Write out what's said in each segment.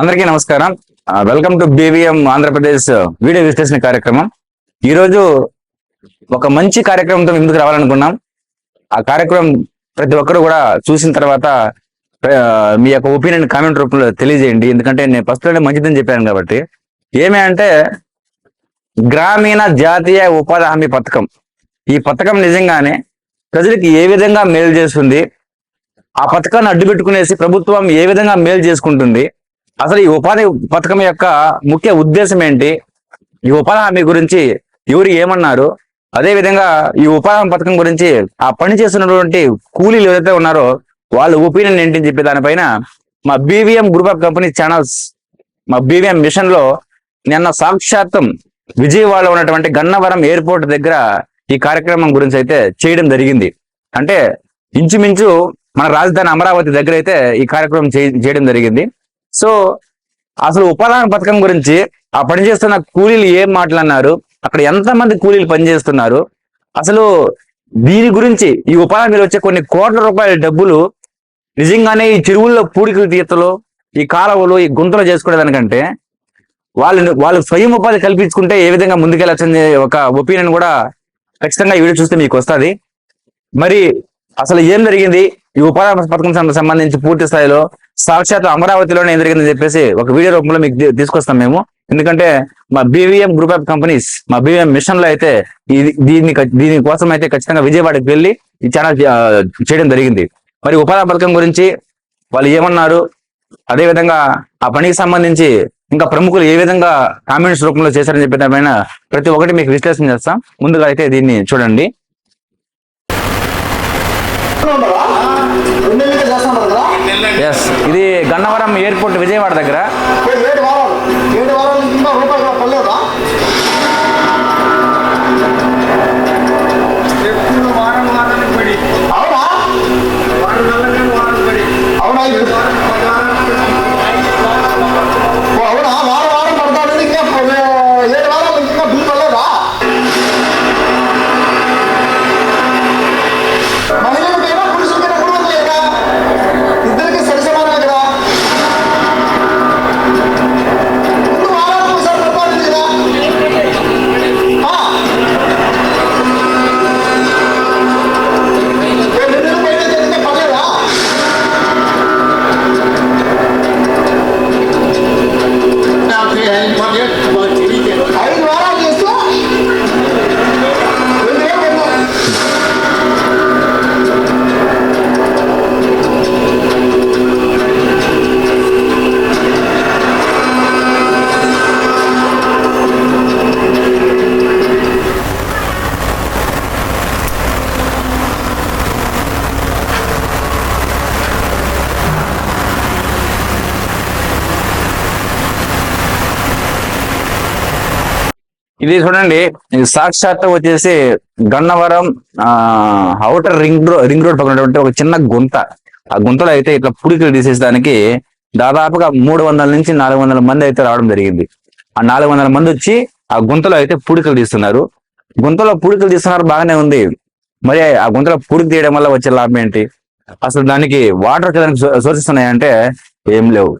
అందరికీ నమస్కారం. Welcome to BVM Andhra Pradesh video విశ్లేషణ కార్యక్రమం. ఈరోజు ఒక మంచి కార్యక్రమంతో ముందుకు రావాలనుకున్నాం. ఆ కార్యక్రమం ప్రతి ఒక్కరు కూడా చూసిన తర్వాత మీ యొక్క ఒపీనియన్ కామెంట్ రూపంలో తెలియజేయండి. ఎందుకంటే నేను ఫస్ట్లోనే మంచిదని చెప్పాను కాబట్టి. ఏమి అంటే గ్రామీణ జాతీయ ఉపాధి హామీ పథకం. ఈ పథకం నిజంగానే ప్రజలకు ఏ విధంగా మేలు చేస్తుంది? ఆ పథకాన్ని అడ్డు పెట్టుకునేసి ప్రభుత్వం ఏ విధంగా మేలు చేసుకుంటుంది? అసలు ఈ ఉపాధి పథకం యొక్క ముఖ్య ఉద్దేశం ఏంటి? ఈ ఉపాధి హామీ గురించి ఎవరు ఏమన్నారు? అదే విధంగా ఈ ఉపాధి పథకం గురించి ఆ పని చేస్తున్నటువంటి కూలీలు ఎవరైతే ఉన్నారో వాళ్ళ ఒపీనియన్ ఏంటి చెప్పి దానిపైన మా BVM group of company channels మా బీవీఎం మిషన్లో నిన్న సాక్షాత్తం విజయవాడలో ఉన్నటువంటి గన్నవరం ఎయిర్పోర్ట్ దగ్గర ఈ కార్యక్రమం గురించి అయితే చేయడం జరిగింది. అంటే ఇంచుమించు మన రాజధాని అమరావతి దగ్గర అయితే ఈ కార్యక్రమం చేయడం జరిగింది. సో అసలు ఉపాధి పథకం గురించి ఆ పనిచేస్తున్న కూలీలు ఏం మాట్లాడినారు? అక్కడ ఎంతమంది కూలీలు పనిచేస్తున్నారు అసలు దీని గురించి ఈ ఉపాధి మీద వచ్చే కొన్ని కోట్ల రూపాయల డబ్బులు నిజంగానే ఈ చెరువుల్లో పూడికలు తీతలు ఈ కాలువలు ఈ గుంతలు చేసుకునేదానికంటే వాళ్ళు వాళ్ళు స్వయం ఉపాధి కల్పించుకుంటే ఏ విధంగా ముందుకెళ్ళచ్చని ఒక ఒపీనియన్ కూడా ఖచ్చితంగా ఈ వీడియో చూస్తే మీకు వస్తుంది. మరి అసలు ఏం జరిగింది? ఈ ఉపాధి పథకం సంబంధించి పూర్తి స్థాయిలో సాక్షాత్ అమరావతిలోనే ఏం చెప్పేసి ఒక వీడియో రూపంలో మీకు తీసుకొస్తాం మేము. ఎందుకంటే మా బీవీఎం గ్రూప్ ఆఫ్ కంపెనీస్ మా బీవీఎం మిషన్లో అయితే ఇది దీన్ని దీని కోసం అయితే ఖచ్చితంగా విజయవాడకి వెళ్ళి ఈ ఛానల్ చేయడం జరిగింది. మరి ఉపాధి పథకం గురించి వాళ్ళు ఏమన్నారు? అదేవిధంగా ఆ పనికి సంబంధించి ఇంకా ప్రముఖులు ఏ విధంగా కామెంట్స్ రూపంలో చేశారని చెప్పిన ప్రతి ఒక్కటి మీకు విశ్లేషణ చేస్తాం. ముందుగా అయితే దీన్ని చూడండి. రెండు నెలలుగా చేస్తున్నారు కదా ఎస్ ఇది గన్నవరం ఎయిర్పోర్ట్ విజయవాడ దగ్గర ఇది చూడండి సాక్షాత్ వచ్చేసి గన్నవరం ఆ outer ring road ring road పక్కన ఒక చిన్న గుంత. ఆ గుంతలో అయితే ఇట్లా పుడికలు తీసేసడానికి దాదాపుగా మూడు వందల నుంచి నాలుగు వందల మంది అయితే రావడం జరిగింది. ఆ నాలుగు వందల మంది వచ్చి ఆ గుంతలో అయితే పుడికలు తీస్తున్నారు. గుంతలో పుడికలు తీస్తున్నారు బాగానే ఉంది. మరి ఆ గుంతలో పుడికి తీయడం వల్ల వచ్చే లాభం ఏంటి? అసలు దానికి వాటర్ దానికి సోర్సెస్ ఉన్నాయంటే ఏం లేవు.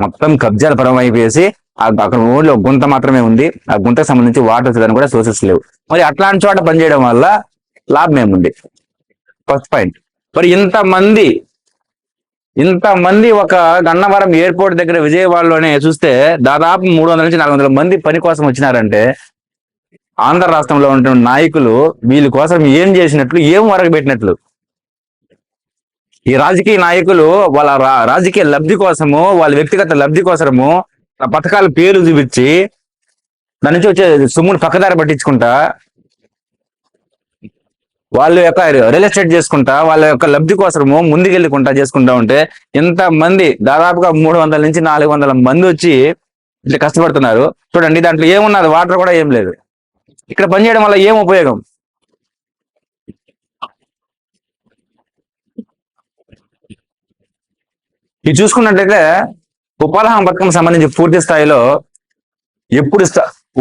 మొత్తం కబ్జాల పరం అయిపోయేసి అక్కడ ఓన్లీ ఒక గుంత మాత్రమే ఉంది. ఆ గుంతకు సంబంధించి వాటర్ వచ్చేదానికి కూడా సోర్సెస్ లేవు. మరి అట్లాంటి చోట పనిచేయడం వల్ల లాభం ఏముంది? ఫస్ట్ పాయింట్ మరి ఇంతమంది ఇంతమంది ఒక గన్నవరం ఎయిర్పోర్ట్ దగ్గర విజయవాడలోనే చూస్తే దాదాపు మూడు వందల నుంచి నాలుగు వందల మంది పని కోసం వచ్చినారంటే ఆంధ్ర రాష్ట్రంలో ఉంటున్న నాయకులు వీళ్ళ కోసం ఏం చేసినట్లు ఏం వరకు పెట్టినట్లు? ఈ రాజకీయ నాయకులు వాళ్ళ రా- రాజకీయ లబ్ధి కోసము వాళ్ళ వ్యక్తిగత లబ్ధి కోసము ఆ పథకాల పేరు చూపించి దాని నుంచి వచ్చే సొమ్మును పక్కదారి పట్టించుకుంటా. వాళ్ళ యొక్క రియల్ ఎస్టేట్ చేసుకుంటా వాళ్ళ యొక్క లబ్ధి కోసము ముందుకెళ్ళకుండా చేసుకుంటా ఉంటే ఇంత మంది దాదాపుగా మూడు వందల నుంచి నాలుగు వందల మంది వచ్చి ఇట్లా కష్టపడుతున్నారు. చూడండి దాంట్లో ఏమున్నది? వాటర్ కూడా ఏం లేదు. ఇక్కడ పనిచేయడం వల్ల ఏం ఉపయోగం? ఇది చూసుకున్నట్లయితే ఉపాధి హామీ పథకం సంబంధించి పూర్తి స్థాయిలో ఎప్పుడు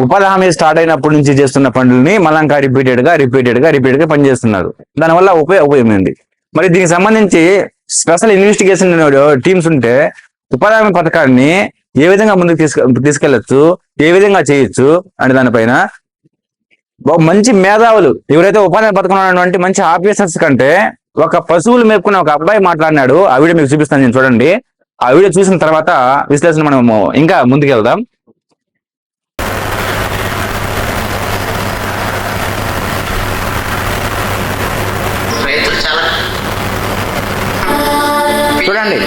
ఉపాధి హామీ స్టార్ట్ అయినప్పటి నుంచి చేస్తున్న పనులని మళ్ళా రిపీటెడ్గా రిపీటెడ్గా రిపీటెడ్గా పనిచేస్తున్నారు. దానివల్ల ఉపయోగ ఉపయోగం ఉంది మరి దీనికి సంబంధించి స్పెషల్ ఇన్వెస్టిగేషన్ టీమ్స్ ఉంటే ఉపాధి హామీ పథకాన్ని ఏ విధంగా ముందుకు తీసుకు తీసుకెళ్ళొచ్చు ఏ విధంగా చేయొచ్చు అనే దానిపైన మంచి మేధావులు ఎవరైతే ఉపాధి పథకం ఉన్నటువంటి మంచి ఆఫీసర్స్ కంటే ఒక పశువులు మేపుకున్న ఒక అబ్బాయి మాట్లాడినాడు ఆ వీడియో మీకు చూపిస్తాను నేను చూడండి. ఆ వీడియో చూసిన తర్వాత విశ్లేషణ మనము ఇంకా ముందుకు వెళ్దాం రైతులు చాలా చూడండి.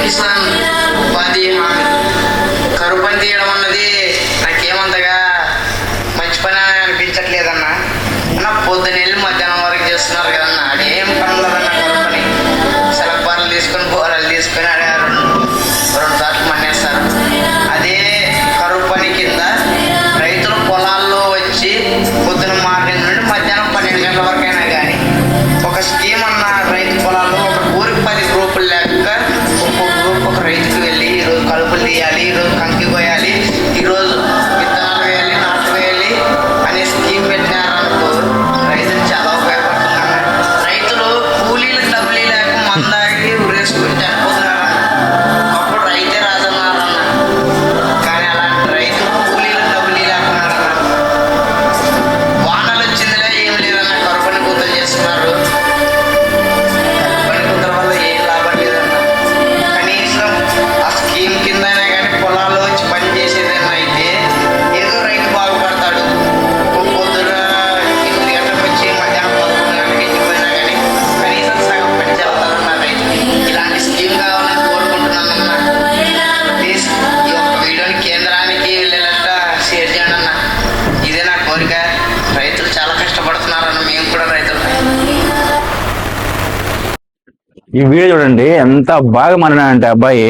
ఈ వీడియో చూడండి ఎంత బాగా మాట్లాడాడంటే అబ్బాయి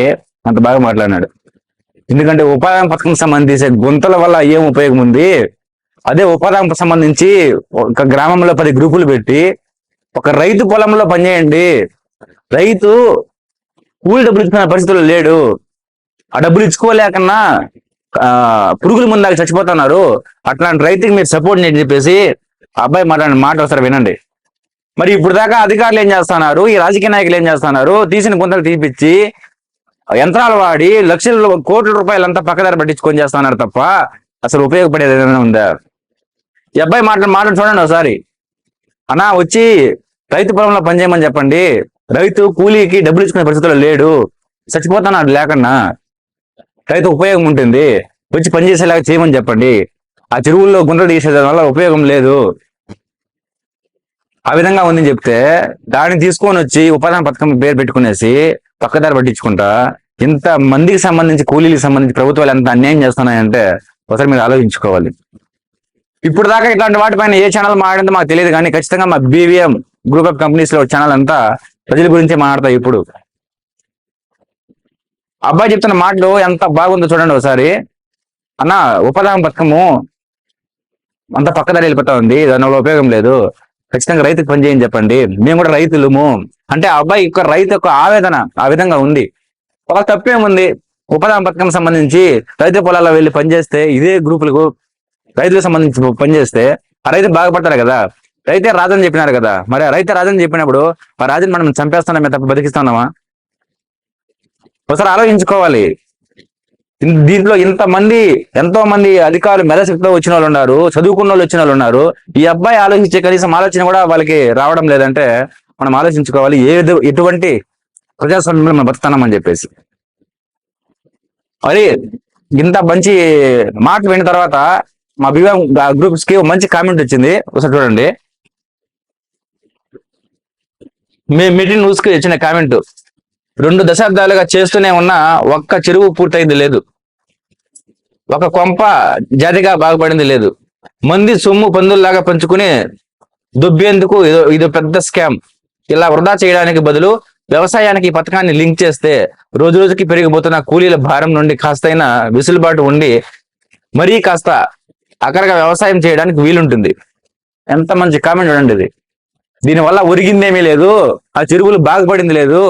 అంత బాగా మాట్లాడినాడు. ఎందుకంటే ఉపాధి హామీ పథకం సంబంధించి గుంతల వల్ల ఏం ఉపయోగం ఉంది? అదే ఉపాధి సంబంధించి ఒక గ్రామంలో పది గ్రూపులు పెట్టి ఒక రైతు పొలంలో పనిచేయండి. రైతు కూలి డబ్బులు ఇచ్చుకునే పరిస్థితుల్లో లేడు. ఆ డబ్బులు ఇచ్చుకోలేకన్నా పురుగుల ముందాక చచ్చిపోతున్నారు. అట్లాంటి రైతుకి మీరు సపోర్ట్ చేయండి చెప్పేసి ఆ అబ్బాయి మాట్లాడిన మాట ఒకసారి వినండి. మరి ఇప్పుడు దాకా అధికారులు ఏం చేస్తున్నారు? ఈ రాజకీయ నాయకులు ఏం చేస్తున్నారు? తీసిన గుంతలు తీపిచ్చి యంత్రాలు వాడి లక్షల కోట్ల రూపాయలంతా పక్కదారి పట్టించుకొని చేస్తున్నారు తప్ప అసలు ఉపయోగపడేది ఏదైనా ఉందా? ఈ అబ్బాయి మాట్లాడు మాట్లాడు చూడండి ఒకసారి. అన్నా వచ్చి రైతు పొలంలో పనిచేయమని చెప్పండి. రైతు కూలీకి డబ్బులు ఇచ్చుకునే పరిస్థితుల్లో లేడు. చచ్చిపోతున్నాడు లేకన్నా. రైతు ఉపయోగం ఉంటుంది. వచ్చి పనిచేసేలాగా చేయమని చెప్పండి. ఆ చెరువుల్లో గుండ్రలు తీసేదాని వల్ల ఉపయోగం లేదు. ఆ విధంగా ఉందని చెప్తే దాన్ని తీసుకొని వచ్చి ఉపాధాన పథకం పేరు పెట్టుకునేసి పక్కదారి పట్టించుకుంటా ఇంత మందికి సంబంధించి కూలీలకు సంబంధించి ప్రభుత్వాలు ఎంత అన్యాయం చేస్తున్నాయంటే ఒకసారి మీరు ఆలోచించుకోవాలి. ఇప్పుడు దాకా ఇట్లాంటి వాటిపైన ఏ ఛానల్ మాట్లాడిందో మాకు తెలియదు కానీ ఖచ్చితంగా మా బీవీఎం గ్రూప్ ఆఫ్ కంపెనీస్లో ఛానల్ అంతా ప్రజల గురించి మాట్లాడతాయి ఇప్పుడు. అబ్బాయి చెప్తున్న మాటలు ఎంత బాగుందో చూడండి ఒకసారి. అన్న ఉపాధి పథకము అంత పక్కదారి వెళ్ళిపోతా ఉంది. దానివల్ల ఉపయోగం లేదు. ఖచ్చితంగా రైతుకి పనిచేయని చెప్పండి. మేము కూడా రైతులము. అంటే ఆ అబ్బాయి యొక్క రైతు యొక్క ఆవేదన ఆ విధంగా ఉంది. ఒక తప్పేముంది? ఉపాధి పథకం సంబంధించి రైతు పొలాల్లో వెళ్ళి పనిచేస్తే ఇదే గ్రూపులకు రైతులకు సంబంధించి పనిచేస్తే ఆ రైతు బాగుపడతారు కదా. రైతే రాజని చెప్పినారు కదా. మరి రైతే రాజని చెప్పినప్పుడు ఆ రాజుని మనం చంపేస్తున్నామే తప్ప బతికిస్తున్నామా? ఒకసారి ఆలోచించుకోవాలి. దీంట్లో ఇంతమంది ఎంతో మంది అధికారులు మెదశక్తితో వచ్చిన వాళ్ళు ఉన్నారు చదువుకున్న వాళ్ళు వచ్చిన వాళ్ళు ఉన్నారు. ఈ అబ్బాయి ఆలోచించే కనీసం ఆలోచన కూడా వాళ్ళకి రావడం లేదంటే మనం ఆలోచించుకోవాలి. ఏ ఎటువంటి ప్రజాస్వామ్యంలో మనం బతుకుతున్నామని చెప్పేసి. మరి ఇంత మంచి మాట విన్న తర్వాత మా బివాం గ్రూప్స్కి మంచి కామెంట్ వచ్చింది. ఒకసారి చూడండి. మీ మీటింగ్ న్యూస్కి ఇచ్చిన కామెంట్. రెండు దశాబ్దాలుగా చేస్తూనే ఉన్న ఒక్క చెరువు పూర్తయింది లేదు. ఒక కొంప జాతిగా బాగుపడింది లేదు. మంది సొమ్ము పందుల్లాగా పంచుకుని దుబ్బేందుకు ఇదో ఇది పెద్ద స్కామ్. ఇలా వృధా చేయడానికి బదులు వ్యవసాయానికి ఈ పథకాన్ని లింక్ చేస్తే రోజు రోజుకి పెరిగిపోతున్న కూలీల భారం నుండి కాస్తైనా విసులుబాటు ఉండి మరీ కాస్త అక్కడగా వ్యవసాయం చేయడానికి వీలుంటుంది. ఎంత మంచి కామెంట్ చూడండి ఇది. దీనివల్ల ఒరిగిందేమీ లేదు. ఆ చెరువులు బాగుపడింది లేదు.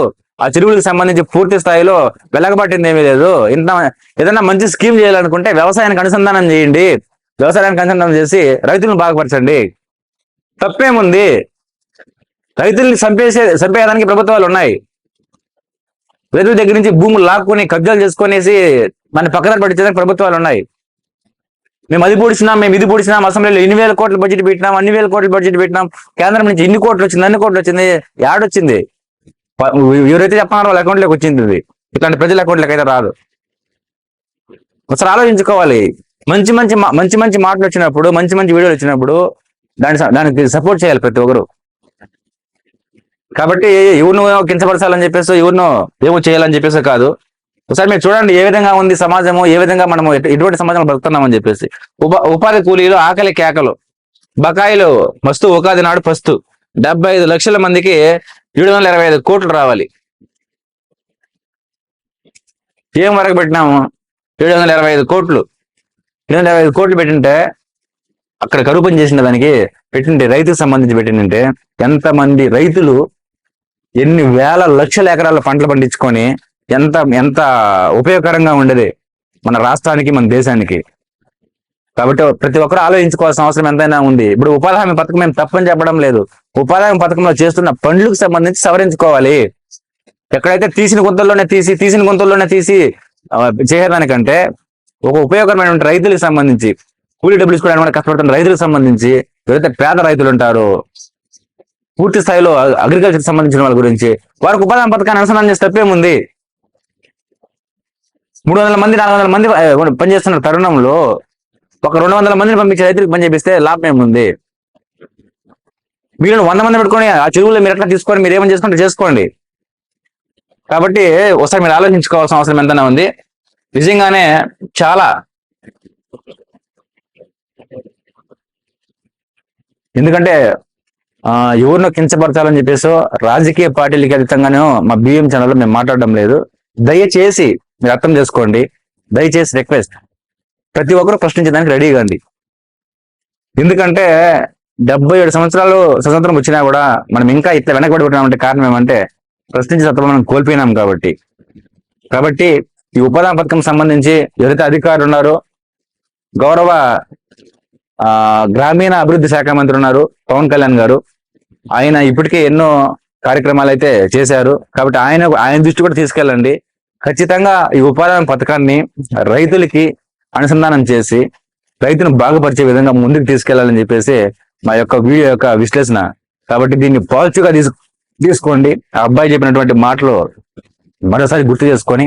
ఆ చెరువులకు సంబంధించి పూర్తి స్థాయిలో వెలగబట్టింది ఏమీ లేదు. ఇంత ఏదైనా మంచి స్కీమ్ చేయాలనుకుంటే వ్యవసాయానికి అనుసంధానం చేయండి. వ్యవసాయానికి అనుసంధానం చేసి రైతులను బాగుపరచండి. తప్పేముంది? రైతుల్ని చంపేసే చంపేయడానికి ప్రభుత్వాలు ఉన్నాయి. రైతుల దగ్గర నుంచి భూములు లాక్కొని కబ్జాలు చేసుకునేసి మన పక్కన పట్టించడానికి ప్రభుత్వాలు ఉన్నాయి. మేము అది పూడిచినాం మేము ఇది పూడిచినాం అసెంబ్లీలో ఎన్ని వేల కోట్ల బడ్జెట్ పెట్టినాం అన్ని వేల కోట్ల బడ్జెట్ పెట్టినాం. కేంద్రం నుంచి ఇన్ని కోట్లు వచ్చింది అన్ని కోట్లు వచ్చింది. యాడొచ్చింది ఎవరైతే చెప్తున్నారో వాళ్ళ అకౌంట్లోకి వచ్చింది ఇది. ఇట్లాంటి ప్రజల అకౌంట్లోకి అయితే రాదు. ఒకసారి ఆలోచించుకోవాలి. మంచి మంచి మా- మంచి మంచి మాటలు వచ్చినప్పుడు మంచి మంచి వీడియోలు వచ్చినప్పుడు దాని దానికి సపోర్ట్ చేయాలి ప్రతి ఒక్కరు. కాబట్టి ఎవరినో కించపరచాలని చెప్పేసి ఎవరినో ఏమో చేయాలని చెప్పేసి కాదు. ఒకసారి మీరు చూడండి ఏ విధంగా ఉంది సమాజము ఏ విధంగా మనము ఎటువంటి సమాజంలో బతుకుతున్నామని చెప్పేసి. ఉపా ఉపాధి కూలీలు ఆకలి కేకలు. బకాయిలు మస్తు ఉగాది నాడు పస్తు. డెబ్బై ఐదు లక్షల మందికి ఏడు వందల ఇరవై ఐదు కోట్లు రావాలి. ఏం వరకు పెట్టినాము? ఏడు వందల ఇరవై ఐదు కోట్లు. ఏడు వందల ఇరవై ఐదు కోట్లు పెట్టింటే అక్కడ కరువు పని చేసిన దానికి పెట్టింటే రైతుకు సంబంధించి పెట్టిందంటే ఎంతమంది రైతులు ఎన్ని వేల లక్షల ఎకరాల పంటలు పండించుకొని ఎంత ఎంత ఉపయోగకరంగా ఉండేది మన రాష్ట్రానికి మన దేశానికి. కాబట్టి ప్రతి ఒక్కరు ఆలోచించుకోవాల్సిన అవసరం ఎంతైనా ఉంది. ఇప్పుడు ఉపాధి హామీ పథకం మేము తప్పని చెప్పడం లేదు. ఉపాధి పథకంలో చేస్తున్న పనులకు సంబంధించి సవరించుకోవాలి. ఎక్కడైతే తీసిన గుంతల్లోనే తీసి తీసిన గుంతల్లోనే తీసి చేయడానికంటే ఒక ఉపయోగకరమైన రైతులకు సంబంధించి కూలీ డబ్బులు తీసుకోవడానికి కష్టపడుతున్న రైతులకు సంబంధించి ఎవరైతే పేద రైతులు ఉంటారో పూర్తి స్థాయిలో అగ్రికల్చర్ సంబంధించిన వాళ్ళ గురించి వారికి ఉపాధి పథకాన్ని అనుసంధానం చేస్తే తప్పేముంది మూడు వందల మంది నాలుగు వందల మంది పనిచేస్తున్న తరుణంలో ఒక రెండు వందల మందిని పంపించి రైతులకు పని చేపిస్తే లాభం ఏముంది? మీరు వంద మంది పెట్టుకొని ఆ చెరువులో మీరు ఎట్లా తీసుకొని మీరు ఏమని చేసుకుంటే చేసుకోండి. కాబట్టి ఒకసారి మీరు ఆలోచించుకోవాల్సిన అవసరం ఎంతనే ఉంది. నిజంగానే చాలా ఎందుకంటే ఎవరినో కించపరచాలని చెప్పేసి రాజకీయ పార్టీలకి అతీతంగానే మా బిఎం ఛానల్లో మేము మాట్లాడడం లేదు. దయచేసి మీరు అర్థం చేసుకోండి. దయచేసి రిక్వెస్ట్ ప్రతి ఒక్కరు ప్రశ్నించడానికి రెడీగా అండి ఎందుకంటే డెబ్బై ఏడు సంవత్సరాలు స్వతంత్రం వచ్చినా కూడా మనం ఇంకా ఇట్లా వెనకబడిపోతున్నామంటే కారణం ఏమంటే ప్రశ్నించే సత్వం మనం కోల్పోయినాం కాబట్టి. కాబట్టి ఈ ఉపాధి పథకం సంబంధించి ఎవరైతే అధికారులు ఉన్నారో గౌరవ గ్రామీణ అభివృద్ధి శాఖ మంత్రి ఉన్నారు పవన్ కళ్యాణ్ గారు. ఆయన ఇప్పటికే ఎన్నో కార్యక్రమాలు అయితే చేశారు. కాబట్టి ఆయన ఆయన దృష్టి కూడా తీసుకెళ్ళండి. ఖచ్చితంగా ఈ ఉపాధి పథకాన్ని రైతులకి అనుసంధానం చేసి రైతును బాగుపరిచే విధంగా ముందుకు తీసుకెళ్ళాలని చెప్పేసి మా యొక్క వీడియో యొక్క విశ్లేషణ. కాబట్టి దీన్ని పాజిటివ్గా తీసు తీసుకోండి. ఆ అబ్బాయి చెప్పినటువంటి మాటలు మరోసారి గుర్తు చేసుకొని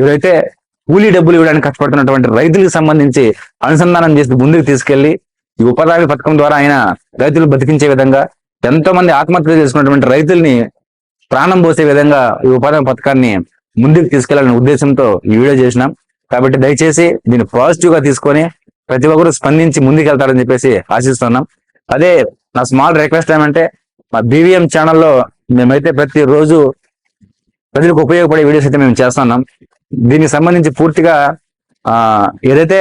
ఎవరైతే కూలీ డబ్బులు ఇవ్వడానికి కష్టపడుతున్నటువంటి రైతులకు సంబంధించి అనుసంధానం చేసి ముందుకు తీసుకెళ్ళి ఈ ఉపాధి పథకం ద్వారా ఆయన రైతులు బతికించే విధంగా ఎంతో మంది ఆత్మహత్యలు చేసుకున్నటువంటి రైతుల్ని ప్రాణం పోసే విధంగా ఈ ఉపాధి పథకాన్ని ముందుకు తీసుకెళ్ళాలనే ఉద్దేశంతో ఈ వీడియో చేసినాం. కాబట్టి దయచేసి దీన్ని పాజిటివ్గా తీసుకొని ప్రతి ఒక్కరు స్పందించి ముందుకు వెళ్తారని చెప్పేసి ఆశిస్తున్నాం. అదే నా స్మాల్ రిక్వెస్ట్ ఏమంటే మా బీవీఎం ఛానల్లో మేమైతే ప్రతి రోజు ప్రజలకు ఉపయోగపడే వీడియోస్ అయితే మేము చేస్తున్నాం. దీనికి సంబంధించి పూర్తిగా ఏదైతే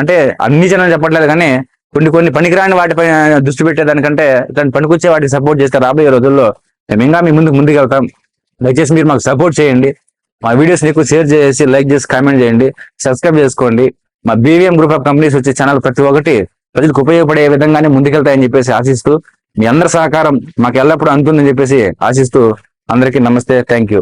అంటే అన్ని ఛానల్ చెప్పట్లేదు కానీ కొన్ని కొన్ని పనికిరాని వాటిపై దృష్టి పెట్టేదానికంటే దాన్ని పనికొచ్చే వాటికి సపోర్ట్ చేస్తే రాబోయే రోజుల్లో మేము ఇంకా మీ ముందుకు ముందుకు వెళ్తాం దయచేసి మీరు మాకు సపోర్ట్ చేయండి. మా వీడియోస్ ఎక్కువ షేర్ చేసి లైక్ చేసి కామెంట్ చేయండి. సబ్స్క్రైబ్ చేసుకోండి. మా బీవీఎం గ్రూప్ ఆఫ్ కంపెనీస్ వచ్చే ఛానల్ ప్రతి ఒక్కటి ప్రజలకు ఉపయోగపడే విధంగానే ముందుకెళ్తాయని చెప్పేసి ఆశిస్తూ మీ అందరి సహకారం మాకు ఎల్లప్పుడూ అందుతుందని చెప్పేసి ఆశిస్తూ అందరికీ నమస్తే థ్యాంక్ యూ.